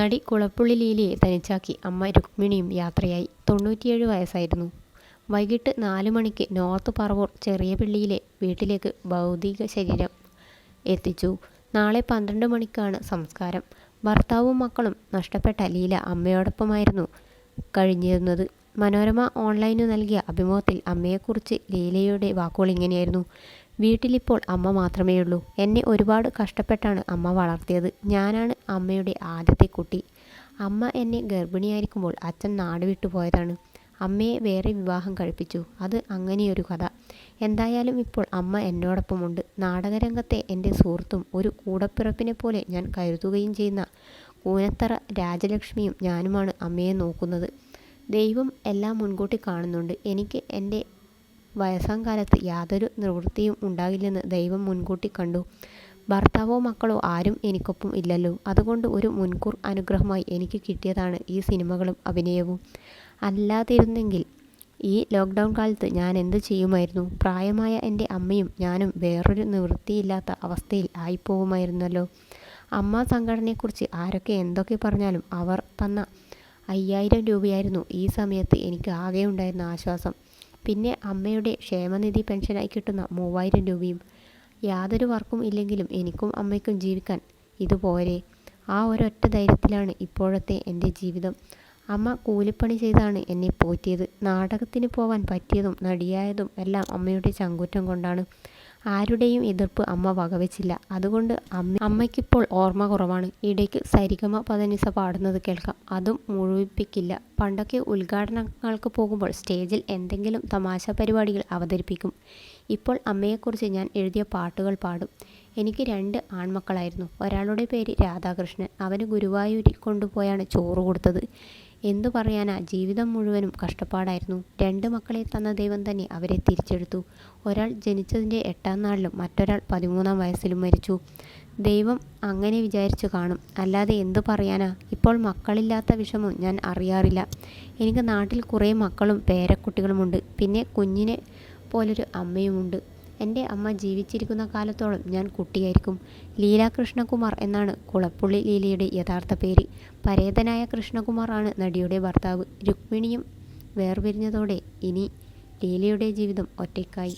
നടി കുളപ്പുള്ളി ലീലയെ തനിച്ചാക്കി അമ്മ രുക്മിണിയും യാത്രയായി. തൊണ്ണൂറ്റിയേഴ് വയസ്സായിരുന്നു. വൈകിട്ട് നാല് മണിക്ക് നോർത്ത് പറവൂർ ചെറിയ പിള്ളിയിലെ വീട്ടിലേക്ക് ഭൗതിക ശരീരം എത്തിച്ചു. നാളെ പന്ത്രണ്ട് മണിക്കാണ് സംസ്കാരം. ഭർത്താവും മക്കളും നഷ്ടപ്പെട്ട ലീല അമ്മയോടൊപ്പമായിരുന്നു കഴിഞ്ഞിരുന്നത്. മനോരമ ഓൺലൈനു നൽകിയ അഭിമുഖത്തിൽ അമ്മയെക്കുറിച്ച് ലീലയുടെ വാക്കുകൾ ഇങ്ങനെയായിരുന്നു. വീട്ടിലിപ്പോൾ അമ്മ മാത്രമേ ഉള്ളൂ. എന്നെ ഒരുപാട് കഷ്ടപ്പെട്ടാണ് അമ്മ വളർത്തിയത്. ഞാനാണ് അമ്മയുടെ ആദ്യത്തെ കുട്ടി. അമ്മ എന്നെ ഗർഭിണിയായിരിക്കുമ്പോൾ അച്ഛൻ നാട് വിട്ടു പോയതാണ്. അമ്മയെ വേറെ വിവാഹം കഴിപ്പിച്ചു. അത് അങ്ങനെയൊരു കഥ. എന്തായാലും ഇപ്പോൾ അമ്മ എന്നോടൊപ്പമുണ്ട്. നാടകരംഗത്തെ എന്റെ സുഹൃത്തും ഒരു കൂടപ്പിറപ്പിനെ പോലെ ഞാൻ കരുതുകയും ചെയ്യുന്ന കൂനത്തറ രാജലക്ഷ്മിയും ഞാനുമാണ് അമ്മയെ നോക്കുന്നത്. ദൈവം എല്ലാം മുൻകൂട്ടി കാണുന്നുണ്ട്. എനിക്ക് എന്റെ വയസ്സാം കാലത്ത് യാതൊരു നിവൃത്തിയും ഉണ്ടാകില്ലെന്ന് ദൈവം മുൻകൂട്ടി കണ്ടു. ഭർത്താവോ മക്കളോ ആരും എനിക്കൊപ്പം ഇല്ലല്ലോ. അതുകൊണ്ട് ഒരു മുൻകൂർ അനുഗ്രഹമായി എനിക്ക് കിട്ടിയതാണ് ഈ സിനിമകളും അഭിനയവും. അല്ലാതിരുന്നെങ്കിൽ ഈ ലോക്ക്ഡൗൺ കാലത്ത് ഞാൻ എന്ത് ചെയ്യുമായിരുന്നു? പ്രായമായ എന്റെ അമ്മയും ഞാനും വേറൊരു നിവൃത്തിയില്ലാത്ത അവസ്ഥയിൽ ആയിപ്പോകുമായിരുന്നല്ലോ അമ്മ സംഘടനയെക്കുറിച്ച് ആരൊക്കെ എന്തൊക്കെ പറഞ്ഞാലും അവർ തന്ന അയ്യായിരം രൂപയായിരുന്നു ഈ സമയത്ത് എനിക്ക് ആകെ ഉണ്ടായിരുന്ന ആശ്വാസം. പിന്നെ അമ്മയുടെ ക്ഷേമനിധി പെൻഷനായി കിട്ടുന്ന മൂവായിരം രൂപയും യാതൊരു വർക്കും ഇല്ലെങ്കിലും എനിക്കും അമ്മയ്ക്കും ജീവിക്കാൻ ഇതുപോരെ ആ ഒരൊറ്റ ധൈര്യത്തിലാണ് ഇപ്പോഴത്തെ എന്റെ ജീവിതം. അമ്മ കൂലിപ്പണി ചെയ്താണ് എന്നെ പോറ്റിയത്. നാടകത്തിന് പോവാൻ പറ്റിയതും നടിയായതും എല്ലാം അമ്മയുടെ ചങ്കൂറ്റം കൊണ്ടാണ്. ആരുടെയും എതിർപ്പ് അമ്മ വകവെച്ചില്ല. അതുകൊണ്ട് അമ്മ അമ്മയ്ക്കിപ്പോൾ ഓർമ്മ കുറവാണ്. ഇടയ്ക്ക് സരിഗമ പതനിസ പാടുന്നത് കേൾക്കാം. അതും മുഴുവിപ്പിക്കില്ല. പണ്ടൊക്കെ ഉദ്ഘാടനങ്ങൾക്ക് പോകുമ്പോൾ സ്റ്റേജിൽ എന്തെങ്കിലും തമാശ പരിപാടികൾ അവതരിപ്പിക്കും. ഇപ്പോൾ അമ്മയെക്കുറിച്ച് ഞാൻ എഴുതിയ പാട്ടുകൾ പാടും. എനിക്ക് രണ്ട് ആൺമക്കളായിരുന്നു. ഒരാളുടെ പേര് രാധാകൃഷ്ണൻ. അവന് ഗുരുവായൂരിൽ കൊണ്ടുപോയാണ് ചോറ് കൊടുത്തത്. എന്തു പറയാനാ ജീവിതം മുഴുവനും കഷ്ടപ്പാടായിരുന്നു. രണ്ട് മക്കളെ തന്ന ദൈവം തന്നെ അവരെ തിരിച്ചെടുത്തു. ഒരാൾ ജനിച്ചതിന്റെ എട്ടാം നാളിലും മറ്റൊരാൾ പതിമൂന്നാം വയസ്സിലും മരിച്ചു. ദൈവം അങ്ങനെ വിചാരിച്ചു കാണും. അല്ലാതെ എന്തു പറയാനാ? ഇപ്പോൾ മക്കളില്ലാത്ത വിഷമം ഞാൻ അറിയാറില്ല. എനിക്ക് നാട്ടിൽ കുറേ മക്കളും പേരക്കുട്ടികളുമുണ്ട്. പിന്നെ കുഞ്ഞിനെ പോലൊരു അമ്മയുമുണ്ട്. എന്റെ അമ്മ ജീവിച്ചിരിക്കുന്ന കാലത്തോളം ഞാൻ കുട്ടിയായിരിക്കും. ലീല കൃഷ്ണകുമാർ എന്നാണ് കുളപ്പുള്ളി ലീലയുടെ യഥാർത്ഥ പേര്. പരേതനായ കൃഷ്ണകുമാർ ആണ് നടിയുടെ ഭർത്താവ്. രുക്മിണിയും വേർപിരിഞ്ഞതോടെ ഇനി ലീലയുടെ ജീവിതം ഒറ്റയ്ക്കായി.